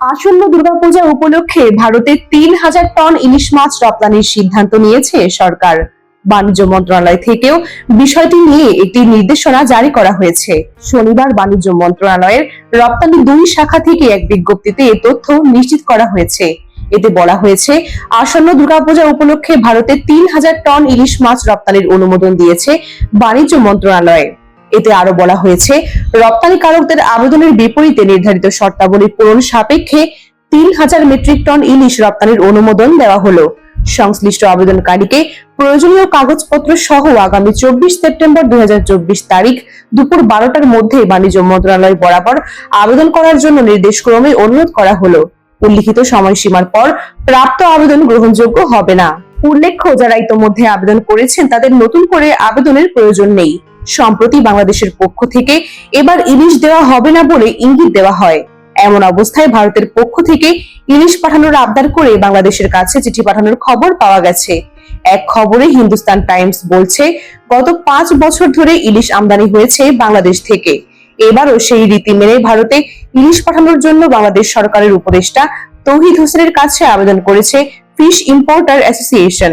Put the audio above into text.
আসন্ন দুর্গাপূজা উপলক্ষে ভারতে তিন হাজার টন ইলিশ মাছ রপ্তানির সিদ্ধান্ত নিয়েছে সরকার। বাণিজ্য মন্ত্রণালয় থেকেও বিষয়টি নিয়ে একটি নির্দেশনা জারি করা হয়েছে। শনিবার বাণিজ্য মন্ত্রণালয়ের রপ্তানি দুই শাখা থেকে এক বিজ্ঞপ্তিতে এ তথ্য নিশ্চিত করা হয়েছে। এতে বলা হয়েছে, আসন্ন দুর্গাপূজা উপলক্ষে ভারতে তিন হাজার টন ইলিশ মাছ রপ্তানির অনুমোদন দিয়েছে বাণিজ্য মন্ত্রণালয়। এতে আরও বলা হয়েছে, রপ্তানিকারকদের আবেদনের বিপরীতে নির্ধারিত শর্তাবলী পূরণ সাপেক্ষে তিন হাজার মেট্রিক টন ইলিশ রপ্তানির অনুমোদন দেওয়া হলো। সংশ্লিষ্ট আবেদনকারীকে প্রয়োজনীয় কাগজপত্র সহ আগামী চব্বিশ সেপ্টেম্বর দুই তারিখ দুপুর বারোটার মধ্যে বাণিজ্য মন্ত্রণালয় বরাবর আবেদন করার জন্য নির্দেশক্রমে অনুরোধ করা হলো। উল্লিখিত সময়সীমার পর প্রাপ্ত আবেদন গ্রহণযোগ্য হবে না। উল্লেখ্য, যারা ইতোমধ্যে আবেদন করেছেন তাদের নতুন করে আবেদনের প্রয়োজন নেই। সম্প্রতি বাংলাদেশের পক্ষ থেকে এবার ইলিশ দেওয়া হবে না বলে ইঙ্গিত দেওয়া হয়। এমন অবস্থায় ভারতের পক্ষ থেকে ইলিশ পাঠানোর আবদার করে বাংলাদেশের কাছে চিঠি পাঠানোর খবর পাওয়া গেছে। এক খবরে হিন্দুস্তান টাইমস বলছে, গত পাঁচ বছর ধরে ইলিশ আমদানি হয়েছে বাংলাদেশ থেকে। এবারও সেই রীতি মেনে ভারতে ইলিশ পাঠানোর জন্য বাংলাদেশ সরকারের উপদেষ্টা তৌহিদ হোসেনের কাছে আবেদন করেছে fish importer association.